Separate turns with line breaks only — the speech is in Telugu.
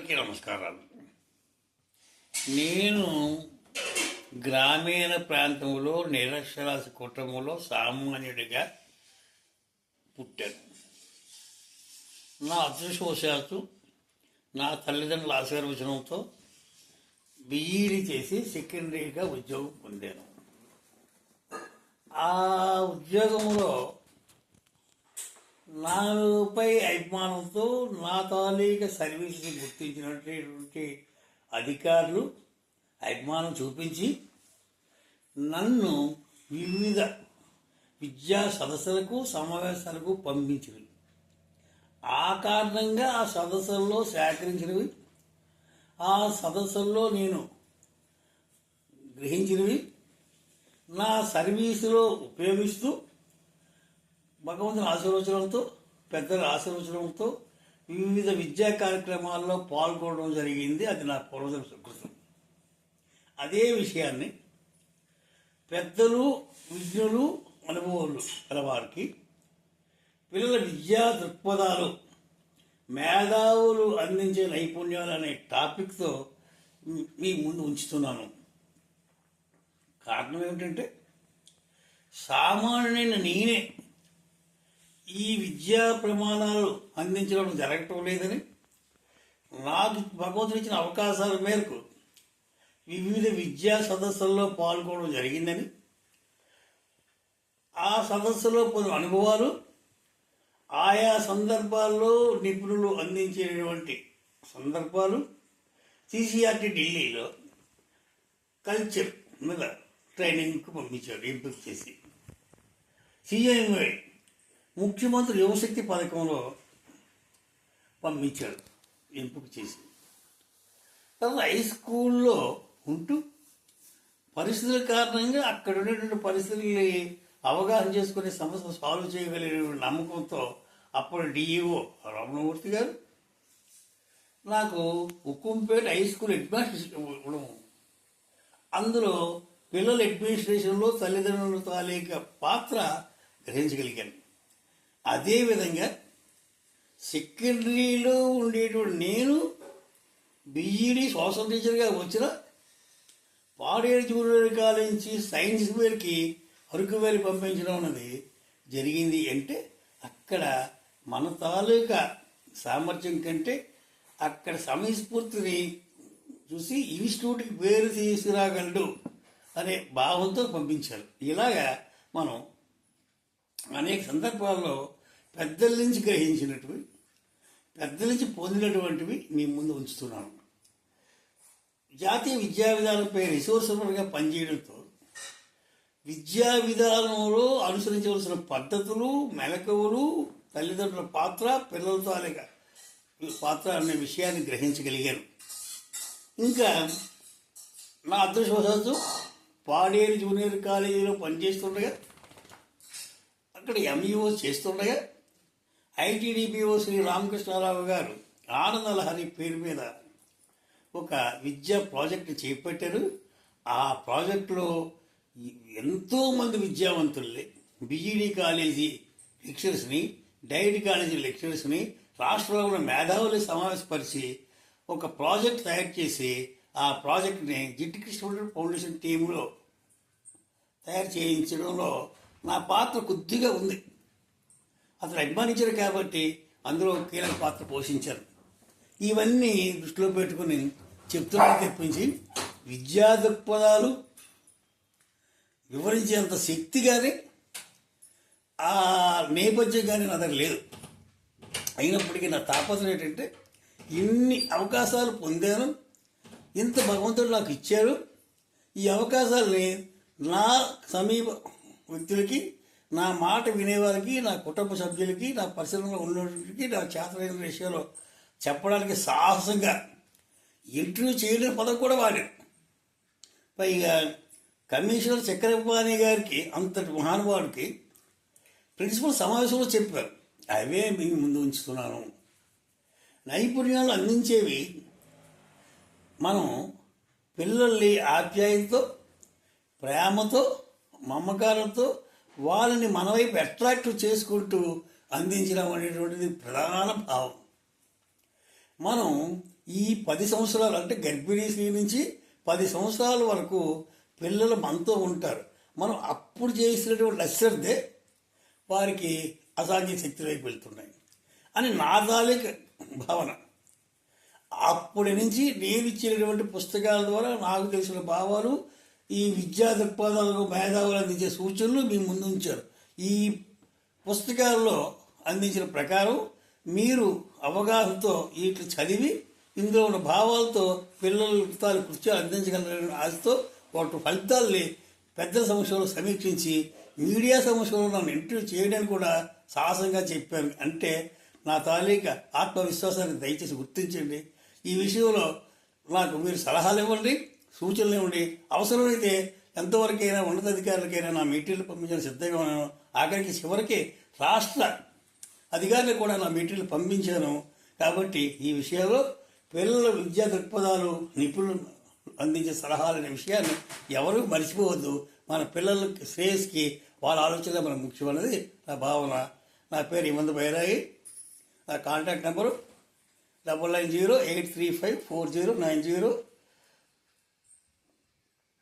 అందరికీ నమస్కారాలు. నేను గ్రామీణ ప్రాంతంలో నిరక్షరాస్య కుటుంబంలో సామాన్యుడిగా పుట్టాను. నా అదృష్టవశాత్తు నా తల్లిదండ్రుల ఆశీర్వచనంతో బీఈడి చేసి సెకండరీగా ఉద్యోగం పొందాను. ఆ ఉద్యోగంలో నాపై అభిమానంతో నా తాలూక సర్వీస్ని గుర్తించినటువంటి అధికారులు అభిమానం చూపించి నన్ను వివిధ విద్యా సదస్సులకు సమావేశాలకు పంపించినవి. ఆ కారణంగా ఆ సదస్సుల్లో సేకరించినవి. ఆ సదస్సుల్లో నేను గ్రహించినవి. నా సర్వీసులో ఉపయోగిస్తూ భగవంతుని ఆశీర్వచనంతో పెద్దల ఆశీర్వచనంతో వివిధ విద్యా కార్యక్రమాల్లో పాల్గొనడం జరిగింది. అది నా పూర్వజన సుకృతం. అదే విషయాన్ని పెద్దలు విజ్ఞులు అనుభవాలు గలవారికి పిల్లల విద్యా దృక్పథాలు మేధావులు అందించే నైపుణ్యాలు అనే టాపిక్తో మీ- ముందు ఉంచుతున్నాను. కారణం ఏమిటంటే సామాన్యుడైన నేనే ఈ విద్యా ప్రమాణాలు అందించడం జరగటం లేదని నాకు భగవంతుడు ఇచ్చిన అవకాశాల మేరకు వివిధ విద్యా సదస్సుల్లో పాల్గొనడం జరిగిందని ఆ సదస్సులో కొన్ని అనుభవాలు ఆయా సందర్భాల్లో నిపుణులు అందించేటువంటి సందర్భాలు సిసిఆర్టీ ఢిల్లీలో కల్చర్ మీద ట్రైనింగ్కి పంపించాడు ఎంపిక చేసి. సిఎంఐ ముఖ్యమంత్రి యువశక్తి పథకంలో పంపించాడు ఎంపిక చేసి. తర్వాత హై స్కూల్లో ఉంటూ పరిస్థితుల కారణంగా అక్కడ ఉండేటువంటి పరిస్థితుల్ని అవగాహన చేసుకునే సమస్య సాల్వ్ చేయగలిగిన నమ్మకంతో అప్పుడు డిఈఓ రమణమూర్తి గారు నాకు ఉక్కుంపేట హై స్కూల్ అడ్మినిస్ట్రేషన్ ఇవ్వడం. అందులో పిల్లల అడ్మినిస్ట్రేషన్లో తల్లిదండ్రుల తాలూకా పాత్ర గ్రహించగలిగాను. అదేవిధంగా సెకండరీలో ఉండేటువంటి నేను బీఈడి సోషల్ టీచర్గా వచ్చిన పాడేరు జూనియర్ కాలేజ్ నుంచి సైన్స్ వేర్కి అరకు వేలు పంపించడం అన్నది జరిగింది అంటే అక్కడ మన తాలూకా సామర్థ్యం కంటే అక్కడ సమయస్ఫూర్తిని చూసి ఇన్స్టిట్యూట్కి పేరు తీసుకురాగలడు అనే భావంతో పంపించారు. ఇలాగా మనం అనేక సందర్భాల్లో పెద్దల నుంచి గ్రహించినటువి పెద్దల నుంచి పొందినటువంటివి మీ ముందు ఉంచుతున్నాను. జాతీయ విద్యా విధానంపై రిసోర్సబుల్గా పనిచేయడంతో విద్యా విధానంలో అనుసరించవలసిన పద్ధతులు మెలకువలు తల్లిదండ్రుల పాత్ర పిల్లలతో అనేక పాత్ర అనే విషయాన్ని గ్రహించగలిగాను. ఇంకా నా అదృష్టవశాత్తు పాడేరు జూనియర్ కాలేజీలో పనిచేస్తుండగా అక్కడ ఎంఈఓ చేస్తుండగా ఐటీడీపీఓ శ్రీ రామకృష్ణారావు గారు ఆనందలహరి పేరు మీద ఒక విద్యా ప్రాజెక్టు చేపట్టారు. ఆ ప్రాజెక్టులో ఎంతో మంది విద్యావంతుల్ని బిఈడి కాలేజీ లెక్చరర్స్ని డైరీ కాలేజీ లెక్చరర్స్ని రాష్ట్రంలో ఉన్న మేధావులు సమావేశపరిచి ఒక ప్రాజెక్ట్ తయారు చేసి ఆ ప్రాజెక్ట్ని జిట్టి కృష్ణ ఫౌండేషన్ టీంలో తయారు చేయించడంలో నా పాత్ర కొద్దిగా ఉంది. అతను అభిమానించారు కాబట్టి అందులో కీలక పాత్ర పోషించారు. ఇవన్నీ దృష్టిలో పెట్టుకుని చెప్తున్నా తెప్పించి విద్యా దృక్పథాలు వివరించేంత శక్తి కానీ ఆ నేపథ్యం కానీ నా దగ్గర లేదు. అయినప్పటికీ నా తాపత్రం ఏంటంటే ఇన్ని అవకాశాలు పొందాను ఇంత భగవంతుడు నాకు ఇచ్చారు. ఈ అవకాశాలని నా సమీప వ్యక్తులకి నా మాట వినేవారికి నా కుటుంబ సభ్యులకి నా పరిశ్రమలో ఉన్నటువంటి నా చేతలైన విషయంలో చెప్పడానికి సాహసంగా ఇంటర్వ్యూ చేయలేని పదం కూడా వాడు. పైగా కమిషనర్ చక్రపాణి గారికి అంతటి మహానుభావుడికి ప్రిన్సిపల్ సమావేశంలో చెప్పారు. అవే మీ ముందు ఉంచుతున్నాను. నైపుణ్యాలు అందించేవి మనం పిల్లల్ని ఆప్యాయంతో ప్రేమతో మమకారంతో వాళ్ళని మన వైపు అట్రాక్ట్ చేసుకుంటూ అందించడం అనేటువంటిది ప్రధాన భావం. మనం ఈ పది సంవత్సరాలు అంటే గర్భిణీ స్త్రీ నుంచి పది సంవత్సరాల వరకు పిల్లలు మనతో ఉంటారు. మనం అప్పుడు చేసినటువంటి అశ్రద్ధే వారికి అసాధ్య శక్తి వైపు వెళ్తున్నాయి అని నా భావన. అప్పటి నుంచి నేను ఇచ్చినటువంటి పుస్తకాల ద్వారా నాకు తెలిసిన భావాలు ఈ విద్యా దృక్పథాలకు మేధావులు అందించే సూచనలు మీ ముందు ఉంచారు ఈ పుస్తకాల్లో అందించిన ప్రకారం మీరు అవగాహనతో వీటిని చదివి ఇందులో ఉన్న భావాలతో పిల్లల తాను కృత్యాలు అందించగలరని ఆశతో వాటి ఫలితాల్ని పెద్దల సమస్యలు సమీక్షించి మీడియా సమస్యలు నన్ను ఇంటర్వ్యూ చేయడానికి కూడా సాహసంగా చెప్పాను అంటే నా తాలూక ఆత్మవిశ్వాసాన్ని దయచేసి గుర్తించండి. ఈ విషయంలో నాకు మీరు సలహాలు ఇవ్వండి. సూచనలు ఇవ్వండి అవసరమైతే ఎంతవరకైనా ఉన్నతాధికారులకైనా నా మెటీరియల్ పంపించిన సిద్ధంగా ఉన్నాను. ఆఖరికి చివరికి రాష్ట్ర అధికారులు కూడా నా మెటీరియల్ పంపించాను. కాబట్టి ఈ విషయంలో పిల్లల విద్యా దృక్పథాలు నిపుణులు అందించే సలహాలు అనే విషయాన్ని ఎవరూ మర్చిపోవద్దు. మన పిల్లల శ్రేయస్కి వాళ్ళ ఆలోచన మన ముఖ్యమైనది నా భావన. నా పేరు ఇమందు బైరాయి. నా contact number double nine zero eight three five four zero nine zero.